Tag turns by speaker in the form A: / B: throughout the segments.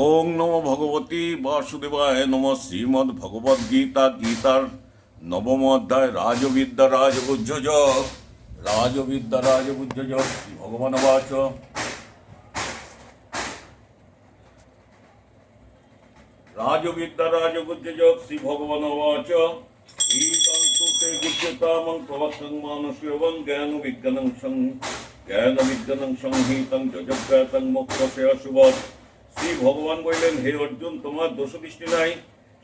A: ওং নম ভগবতী বাসুদেবায় নম শ্রীমদ্ ভগবদ গীতা গীতার নবম অধ্যায়, রাজবিদ্যা রাজগুজ্জজ রাজবিদ্যা রাজগুজ্জজ শ্রী ভগবান বাচ রাজবিদ্যা রাজগুজ্জজ শ্রী ভগবান বাচ জ্ঞান বিজ্ঞানং শ্রী ভগবান বললেন, হে অর্জুন, তোমার দোষ দৃষ্টি নাই।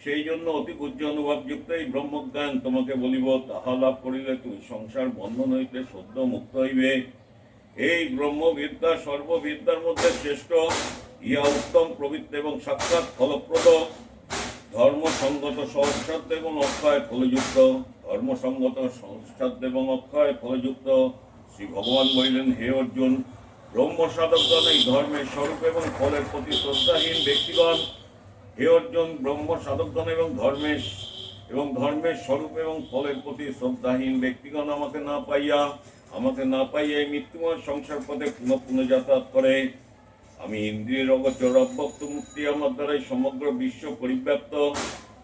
A: সেই জন্য অতি পূজ্য অনুভবযুক্ত এই ব্রহ্মজ্ঞান তোমাকে বলিব, তাহা লাভ করিলে তুমি সংসার বন্ধন হইতে সদ্য মুক্ত হইবে। এই ব্রহ্মবিদ্যা সর্ববিদ্যার মধ্যে শ্রেষ্ঠ। ইহা উত্তম পবিত্র এবং সাক্ষাৎ ফলপ্রদ। ধর্মসঙ্গত সহস্রাদ্য এবং অক্ষয় ফলযুক্ত। ধর্মসঙ্গত সহস্রাদ্য এবং অক্ষয় ফলযুক্ত। শ্রী ভগবান বলিলেন, হে অর্জুন ব্রহ্ম সাধকগণ এই ধর্মের স্বরূপ এবং ফলের প্রতি শ্রদ্ধাহীন ব্যক্তিগণ, হে অর্জুন, ব্রহ্ম সাধকগণ এবং ধর্মের এবং ধর্মের স্বরূপ এবং ফলের প্রতি শ্রদ্ধাহীন ব্যক্তিগণ আমাকে না পাইয়া, আমাকে না পাইয়া এই মৃত্যুময় সংসার পথে পুনঃ পুনঃ যাতায়াত করে। আমি ইন্দ্রিয়ের অগোচর অব্যক্ত মুক্তি আমার দ্বারাই সমগ্র বিশ্ব পরিব্যাপ্ত।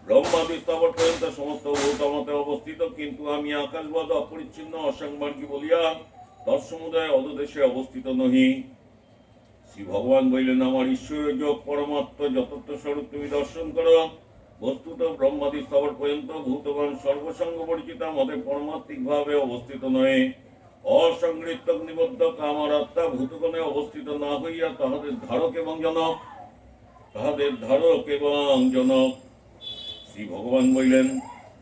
A: ব্রহ্মাদি স্তবর পর্যন্ত সমস্ত ভূতমতে অবস্থিত, কিন্তু আমি আকাশবাদ, অপরিচ্ছিন্ন, অসাংবার্গী বলিয়া তৎসমুদায় অদদেশে অবস্থিত নহি। শ্রী ভগবান বললেন, আমার ঈশ্বরের যোগ পরমাত্ম যতত্ব স্বরূপ তুমি দর্শন করো। বস্তুত ব্রহ্মাদি স্তবর পর্যন্ত ভূতগণ সর্বসঙ্গ পরিচিত আমাদের পরমাত্মিক ভাবে অবস্থিত নয় অসংগৃহীত নিবদ্ধ কামার আত্মা ভূতগণে অবস্থিত না হইয়া তাহাদের ধারক এবং জনক, তাহাদের ধারক এবং জনক। শ্রী ভগবান বললেন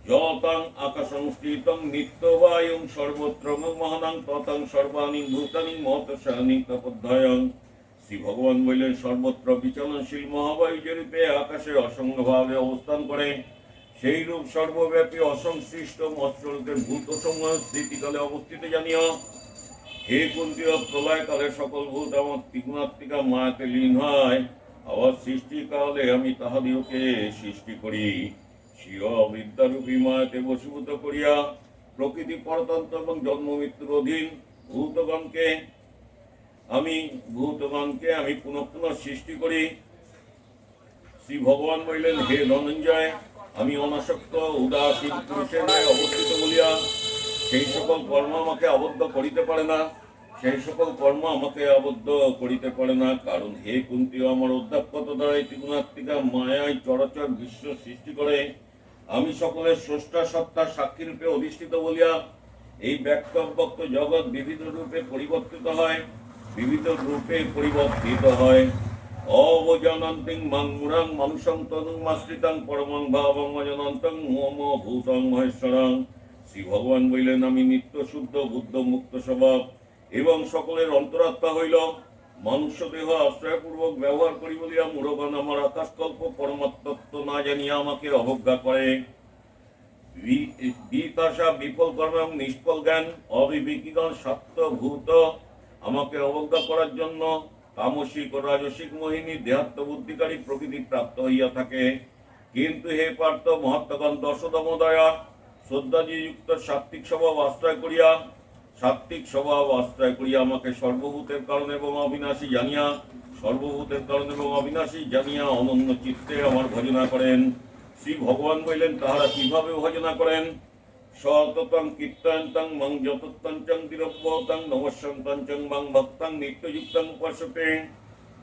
A: যতাং আকাশং স্থিতং নিত্যবায়ুং সর্বত্র মহানাং ততাং সর্বাণি ভূতানি মহতসানি তপধ্যায়ং। শ্রী ভগবান বললেন, সর্বত্র বিচলনশীল মহাবায়ু যে রূপে আকাশে অসংগভাবে অবস্থান করে সেই রূপ সর্বব্যাপী অসংশ্লিষ্ট মৎস্যরূপের ভূত সমূহ স্থিতিকালে অবস্থিত জানিও। হে কুন্তীয় প্রলয়কালে সকল ভূত আমার ত্রিগুণাত্মিকা মায়াতে লীন হয়, আবার সৃষ্টিকালে আমি তাহাদিওকে সৃষ্টি করি। বিদ্যারূপী মায়াতে বশীভূত করিয়া প্রকৃতি পরতন্ত্র এবং জন্ম মৃত্যুর অধীন ভূতগণকে আমি ভূতগণকে আমি সৃষ্টি করি। শ্রী ভগবান হে ধনঞ্জয়, আমি অনাসক্ত, উদাসীন পুরুষের ন্যায় অবস্থিত বলিয়া সেই সকল কর্ম আমাকে আবদ্ধ করিতে পারে না। সেই সকল কর্ম আমাকে আবদ্ধ করিতে পারে না। কারণ হে কুন্তি আমার অধ্যাপকত দ্বারা ত্রিগুণাত্মিকা মায়ায় চরাচর বিশ্ব সৃষ্টি করে। আমি সকলের স্রষ্টা সত্তা সাক্ষী রূপে অধিষ্ঠিত বলিয়া এই ব্যক্তব্যক্ত জগৎ বিবিধ রূপে পরিবর্তিত হয়, বিবিধ রূপে পরিবর্তিত হয়। অবজনন্তিং মাং মুরাং মানুষং তনুং মাশ্রিতাং পরমং ভাবং অজনন্তং মম ভূতং মহেশ্বরং। শ্রী ভগবান বললেন, আমি নিত্য শুদ্ধ বুদ্ধ, মুক্ত স্বভাব এবং সকলের অন্তরাত্মা হইল মনুষ্য দেহ আশ্রয়পূর্বক ব্যবহার করি বলিয়া মূঢ়গণ আমার আকাশকল্প পরমাত্মত্ব না জানিয়া আমাকে অবজ্ঞা করে। বি- বিতাশা বিফল কর্ম এবং নিষ্ফল জ্ঞান অবিবেকীগণ সত্য ভূত আমাকে অবজ্ঞা করার জন্য তামসিক ও রাজসিক মোহিনী দেহাত্ম বুদ্ধিকারী প্রকৃতি প্রাপ্ত হইয়া থাকে। কিন্তু হে পার্থ মহাত্মগণ দশদম দয়া শ্রদ্ধাযুক্ত সাত্বিক স্বভাব আশ্রয় করিয়া সাত্বিক স্বভাব আশ্রয় করিয়া আমাকে সর্বভূতের কারণ এবং অবিনাশী জানিয়া, সর্বভূতের কারণ এবং অবিনাশী জানিয়া অনন্য চিত্তে আমার ভজনা করেন। শ্রী ভগবান বললেন, তাহারা কীভাবে ভজনা করেন? সততং কীর্তয়ন্তং মং যতত্তঞ্চং তিরব্বতং নমস্যন্তঞ্চং মং ভক্তং নিত্যযুক্তং উপাসতে।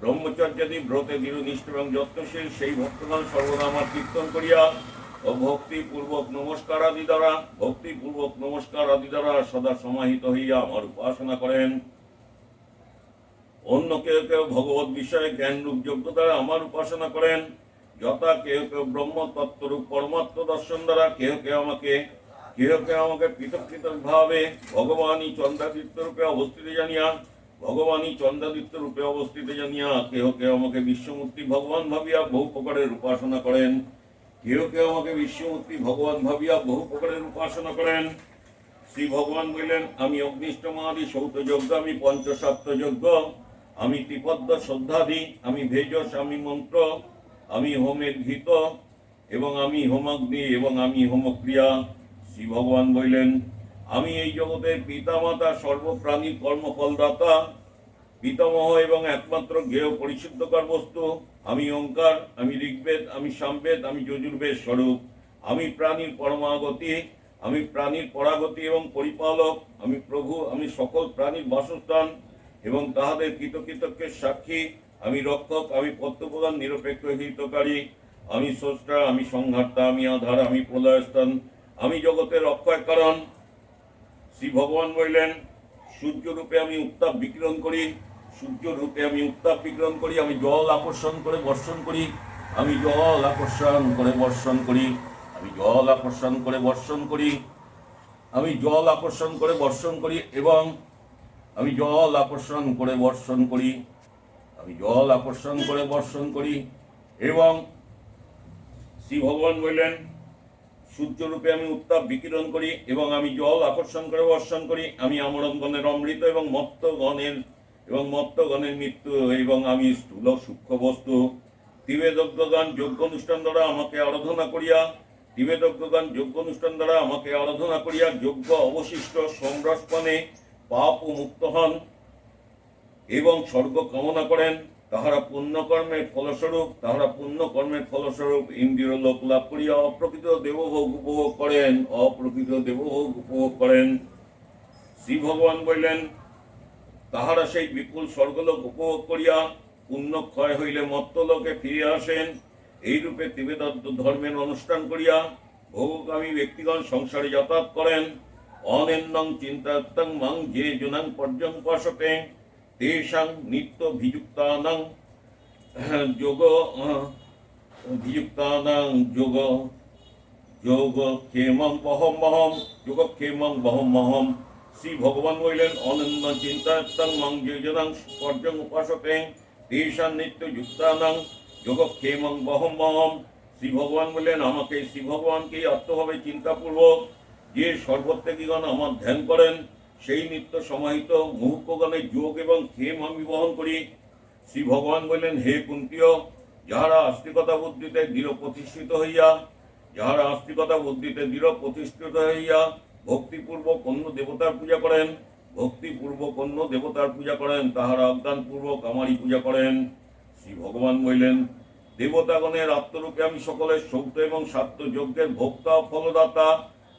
A: ব্রহ্মচর্যাদি ব্রতে দৃঢ়নিষ্ঠ এবং যত্নশীল সেই ভক্তগণ সর্বদা আমার কীর্তন করিয়া ও ভক্তিপূর্বক নমস্কার আদি দ্বারা, ভক্তিপূর্বক নমস্কার আদি দ্বারা সদা সমাহিত হইয়া আমার উপাসনা করেন। অন্য কেউ কেউ ভগবত বিষয়ে জ্ঞান রূপ যোগ্য দ্বারা আমার উপাসনা করেন। যথা কেউ কেউ ব্রহ্ম তত্ত্বরূপ পরমাত্ম দর্শন দ্বারা কেউ কেউ আমাকে, কেউ কেউ আমাকে পৃথক পৃথক ভাবে ভগবানই চন্দ্রাদিত্য রূপে অবস্থিত জানিয়া ভগবানই চন্দ্রাদিত্য রূপে অবস্থিত জানিয়া কেউ কেউ আমাকে বিশ্বমূর্তি ভগবান ভাবিয়া বহু প্রকারের উপাসনা করেন। কেউ কেউ আমাকে বিশ্বমূর্তি ভগবান ভাবিয়া বহু প্রকারের উপাসনা করেন। শ্রী ভগবান বললেন, আমি অগ্নিষ্টমাদি সৌত যজ্ঞ আমি পঞ্চসপ্ত আমি ত্রিপদ্য শ্রদ্ধাদি আমি ভেজস আমি মন্ত্র, আমি হোমের ঘিত, এবং আমি হোমাগ্নি, এবং আমি হোমক্রিয়া। শ্রী ভগবান বললেন, আমি এই জগতের পিতামাতা, সর্বপ্রাণী কর্মফলদাতা পিতামহ এবং একমাত্র জ্ঞেয় পরিশুদ্ধকর বস্তু আমি ওঙ্কার, আমি ঋগ্বেদ, আমি সামবেদ, আমি যজুর্বেদ স্বরূপ। আমি প্রাণীর পরমাগতি, আমি প্রাণীর পরাগতি এবং পরিপালক। আমি প্রভু, আমি সকল প্রাণীর বাসস্থান এবং তাহাদের কৃতকৃতজ্ঞের সাক্ষী। আমি রক্ষক, আমি পদ্মপ্রদান নিরপেক্ষ, হিতকারী। আমি স্রষ্টা, আমি সংঘাতা আমি আধার, আমি প্রলয়স্থান। আমি জগতের অক্ষয় কারণ। শ্রী ভগবান বললেন, সূর্যরূপে আমি উত্তাপ বিকিরণ করি। সূর্য রূপে আমি উত্তাপ বিকিরণ করি, আমি জল আকর্ষণ করে বর্ষণ করি, আমি জল আকর্ষণ করে বর্ষণ করি, আমি জল আকর্ষণ করে বর্ষণ করি, আমি জল আকর্ষণ করে বর্ষণ করি এবং আমি জল আকর্ষণ করে বর্ষণ করি, আমি জল আকর্ষণ করে বর্ষণ করি এবং শ্রী ভগবান বললেন সূর্যরূপে আমি উত্তাপ বিকিরণ করি এবং আমি জল আকর্ষণ করে বর্ষণ করি, আমি আমরণগণের অমৃত এবং মত্তগণের এবং মত্তগণের মৃত্যু এবং আমি স্থূল সূক্ষ্ম বস্তু তিবেদজ্ঞগণ যোগ্য অনুষ্ঠান দ্বারা আমাকে আরাধনা করিয়া তিবেদজ্ঞগণ যোগ্য অনুষ্ঠান দ্বারা আমাকে আরাধনা করিয়া যোগ্য অবশিষ্ট সংরক্ষণে পাপ ও মুক্ত হন এবং স্বর্গ কামনা করেন। তাহারা পুণ্যকর্মের ফলস্বরূপ, তাহারা পুণ্যকর্মের ফলস্বরূপ ইন্দ্রিয় লোক লাভ করিয়া অপ্রকৃত দেবভোগ উপভোগ করেন, অপ্রকৃত দেবভোগ উপভোগ করেন। শ্রী ভগবান বললেন তাহারা সেই বিপুল স্বর্গলোক উপভোগ করিয়া পুণ্য ক্ষয় হইলে মত্তলোকে ফিরে আসেন। এইরূপে তিবেদত্ত ধর্মের অনুষ্ঠান করিয়া ভোগকামী ব্যক্তিগণ সংসারে যাতায়াত করেন। অনেন্দং চিন্তাত্তং মাং যে জনাং পর্যং পশতে, তেষাং নিত্য ভিযুক্তানাং যোগ ভিযুক্তানাং যোগ যোগ ক্ষেমং বহম বহম যোগ ক্ষেমং বহম বহম শ্রী ভগবান বললেন অনন্য চিন্তাত্তং মাং যে জনাং পর্যং উপাসতে তেষাং নিত্য যুক্তানাং যোগক্ষেমং বহম বহম শ্রী ভগবান বললেন, আমাকে শ্রী ভগবানকে আত্মভাবে চিন্তাপূর্বক যে সর্বত্যাগীগণ আমার ধ্যান করেন, সেই নিত্য সমাহিত মুহুকগণের যোগ এবং ক্ষেম আমি বহন করি। শ্রী ভগবান বললেন, হে কুন্তীয়, যাহারা আস্তিকতা বুদ্ধিতে দৃঢ় প্রতিষ্ঠিত হইয়া, যাহারা আস্তিকতা বুদ্ধিতে দৃঢ় প্রতিষ্ঠিত হইয়া ভক্তিপূর্বক অন্য দেবতার পূজা করেন, ভক্তিপূর্বক অন্য দেবতার পূজা করেন, তাহারা অজ্ঞানপূর্বক আমারই পূজা করেন। শ্রী ভগবান বললেন, দেবতাগণের আত্মরূপে আমি সকলের সৌত এবং সাত্য যজ্ঞের ভোক্তা ফলদাতা।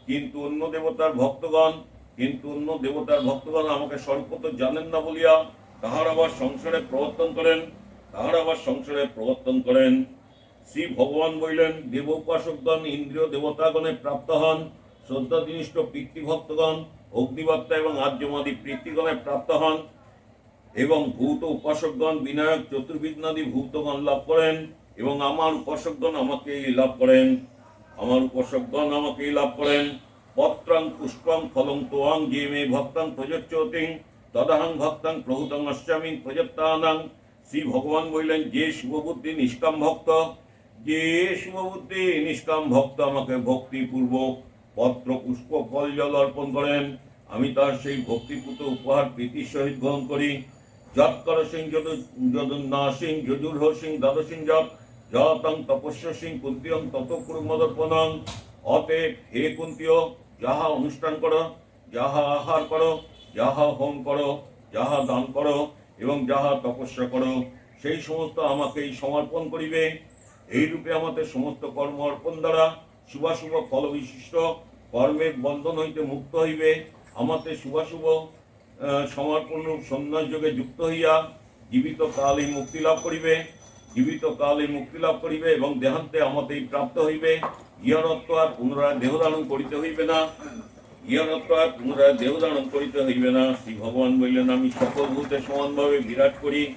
A: কিন্তু অন্য দেবতার ভক্তগণ, কিন্তু অন্য দেবতার ভক্তগণ আমাকে সর্বত জানেন না বলিয়া তাহার আবার সংসারে প্রবর্তন করেন, তাহার আবার সংসারে প্রবর্তন করেন। শ্রী ভগবান বললেন দেব উপাসকগণ ইন্দ্রিয় দেবতাগণে প্রাপ্ত হন শ্রদ্ধাদিনিষ্ঠ পিতৃভক্তগণ অগ্নিবার্তা এবং আর্যমাদি পিতৃগণে প্রাপ্ত হন এবং ভূত উপাসকগণ, বিনায়ক, চতুর্বিঘ্নাদি ভূতগণ লাভ করেন এবং আমার উপাসকগণ আমাকে লাভ করেন। আমার উপাসকগণ আমাকে লাভ করেন। পত্রাং পুষ্পং ফলং, তোয়াং যে মে ভক্তাং, প্রযোচ্যতিং, তদাহং ভক্তাং, প্রভূতং অশ্বামী প্রযত্তানাং শ্রী ভগবান বললেন, যে শুভবুদ্ধি নিষ্কাম ভক্ত, যে শুভবুদ্ধি নিষ্কাম ভক্ত আমাকে ভক্তিপূর্বক পত্র পুষ্প ফল জল অর্পণ করেন। আমি তার সেই ভক্তিপূত উপহার প্রীতির সহিত গ্রহণ করি। যৎকর সিং যদ যদুন্না সিং যজুর্হ সিং, দ্বাদশ সিং যৎ, যতং তপস্য সিং, কুন্তিয়ং তত কুর্মদর্পণং অতএব হে কুন্তীয়, যাহা অনুষ্ঠান করো, যাহা আহার করো, যাহা হোম করো, যাহা দান করো এবং যাহা তপস্যা করো, সেই সমস্ত আমাকেই সমর্পণ করিবে। এইরূপে আমাদের সমস্ত কর্ম অর্পণ দ্বারা শুভাশুভ ফল বিশিষ্ট কর্মের বন্ধন হইতে মুক্ত হইবে। আমাদের শুভাশুভ আহ, সমর্পণ রূপ সন্ন্যাস যোগে যুক্ত হইয়া জীবিত কালে মুক্তি লাভ করিবে। জীবিত কালে মুক্তি লাভ করিবে এবং দেহান্তে আমাতেই প্রাপ্ত হইবে। ইহরত্ব আর পুনরায় দেহ ধারণ করিতে হইবে না। ইহরত্ব আর পুনরায় দেহ ধারণ করিতে হইবে না। শ্রী ভগবান বললেন আমি সকল ভূতে সমানভাবে বিরাট করি।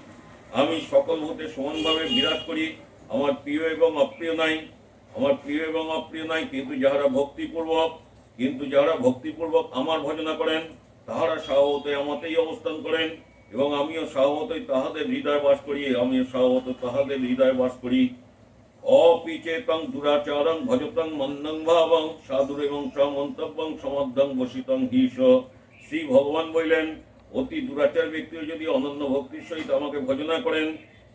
A: আমি সকল ভূতে সমানভাবে বিরাট করি। আমার প্রিয় এবং অপ্রিয় নাই। আমার প্রিয় এবং অপ্রিয় নাই, কিন্তু যাহারা ভক্তিপূর্বক, কিন্তু যাহারা ভক্তিপূর্বক আমার ভজনা করেন, তাহারা স্বভাবতে আমাতেই অবস্থান করেন, এবং আমিও স্বভাবতই তাহাদের হৃদয় বাস করি, আমিও স্বভাবত তাহাদের হৃদয় বাস করি। অপিচেতং দুরাচারং ভজতং মন্দং ভাবং সাধুর এবং সমন্তব্যং সমর্ধং বসিতং হিস শ্রী ভগবান বললেন, অতি দুরাচার ব্যক্তিও যদি অনন্য ভক্তির সহিত আমাকে ভজনা করেন,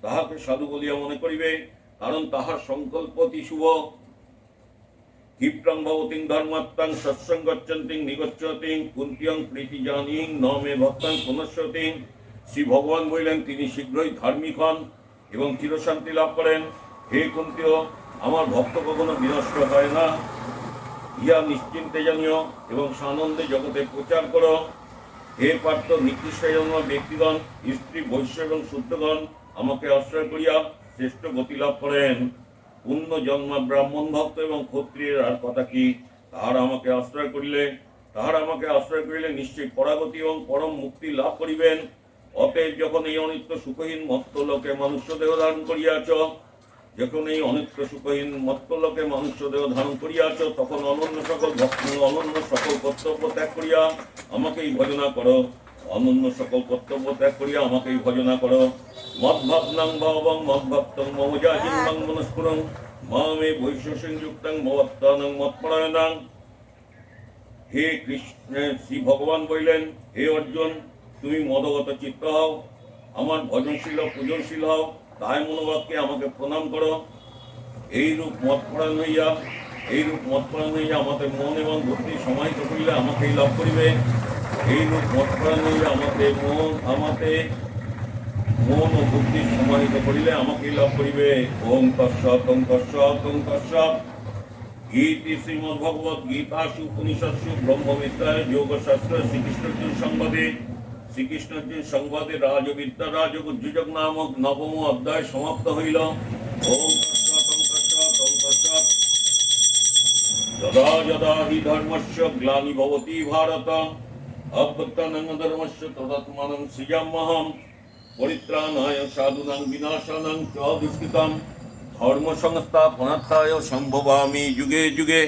A: তাহাকে সাধু বলিয়া মনে করিবে। কারণ তাহার সংকল্প অতি শুভ। ক্ষিপ্রং ভবতিং ধর্মাত্মাং সৎসঙ্গচ্ছন্তিং নিগচ্ছতিং কুন্তিয়ং প্রীতি জানিং ন মে ভক্তাং পুনঃসতিং শ্রী ভগবান বললেন, তিনি শীঘ্রই ধার্মিক হন এবং চিরশান্তি লাভ করেন। হে কুন্তীয়, আমার ভক্ত কখনো বিনষ্ট হয় না। ইহা নিশ্চিন্তে জানিও এবং সানন্দে জগতে প্রচার করো। হে পার্থ নিকৃষ্ট জন্ম ব্যক্তিগণ, স্ত্রী বৈশ্য এবং শুদ্ধগণ, আমাকে আশ্রয় করিয়া শ্রেষ্ঠ গতি লাভ করেন। পূর্ণ জন্ম ব্রাহ্মণ ভক্ত এবং ক্ষত্রিয়ের, আর কথা কি? তাহারা আমাকে আশ্রয় করিলে, তাহারা আমাকে আশ্রয় করিলে নিশ্চয়ই পরাগতি এবং পরম মুক্তি লাভ করিবেন। অতএব যখন এই অনিত্য সুখহীন মত্ত লোকে মনুষ্য দেহ ধারণ করিয়াছ, যখন এই অনিত্য সুখহীন মত্ত লোকে মনুষ্য দেহ ধারণ করিয়াছ, তখন অনন্য সকল ভক্ত অনন্য সকল কর্তব্য ত্যাগ করিয়া আমাকেই ভজনা করো। অনন্য সকল কর্তব্য ত্যাগ করিয়া আমাকেই ভজনা করো। মদ্ভাবনাং ভাবং মদ্ভক্তং মমজাজিন্নাং মনস্ফুরং মামে বৈশ্বসিং যুক্তাং মত্তানং মৎপরায়ণাং হে কৃষ্ণ, শ্রী ভগবান বললেন, হে অর্জুন, তুমি মদগত চিত্ত হও, আমার ভজনশীল পূজনশীল হও, তাই মনোবাক্যে আমাকে প্রণাম করো। এইরূপ মতপরায়ণ হইয়া, এইরূপ মতপরায়ণ হইয়া আমাদের মন এবং বুদ্ধি সমাহিত করিলে আমাকেই লাভ করিবে। এইরূপ মতপরায়ণ হইয়া আমাদের মন আমাতে মন ও বুদ্ধি সমাহিত করিলে আমাকেই লাভ করিবে। ওম তৎসৎ ওম তৎসৎ ওম তৎসৎ। গীতি শ্রীমদ ভগবত গীতাসু উপনিষৎসু ব্রহ্মবিদ্যায় যোগশাস্ত্র শ্রীকৃষ্ণর্জুন সংবাদে। শ্রীকৃষ্ণর্জুন সংবাদে রাজবিদ্যা রাজগুজ্জুজক নামক নবম অধ্যায় সমাপ্ত হইল। ওম যদা যদা হি ধর্মস্য গ্লানি ভবতি ভারত অভ্যুত্থানং ধর্মস্য তদাত্মাनं সৃজাম্যহম। পরিত্রাণায় সাধুনাং বিনাশানাং চ দুষ্কৃতম। ধর্ম সংস্থাপনার্থায় সম্ভবামি যুগে যুগে।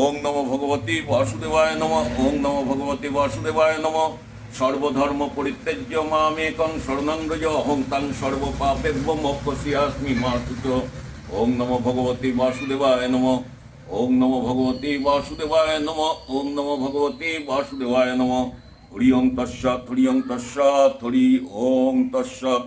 A: ওং নম ভগবতী বাসুদেবায় নম। ওং নম ভগবতী বাসুদেবায় নম। সর্বধর্ম পরিত্যাজ্য মামেকং শরণাঙ্গজ অহং তাং সর্বপাপেভ্য মোক্ষসিয়াস্মি মাতুচ ওং নম ভগবতী বাসুদেবায় নম। ওং নম ভগবতী বাসুদেবায় নম। ওং নম ভগবতী বাসুদেবায় নম। হরি ওং তস্সৎ হরি ওং তস্সৎ হরি ওং তস্সৎ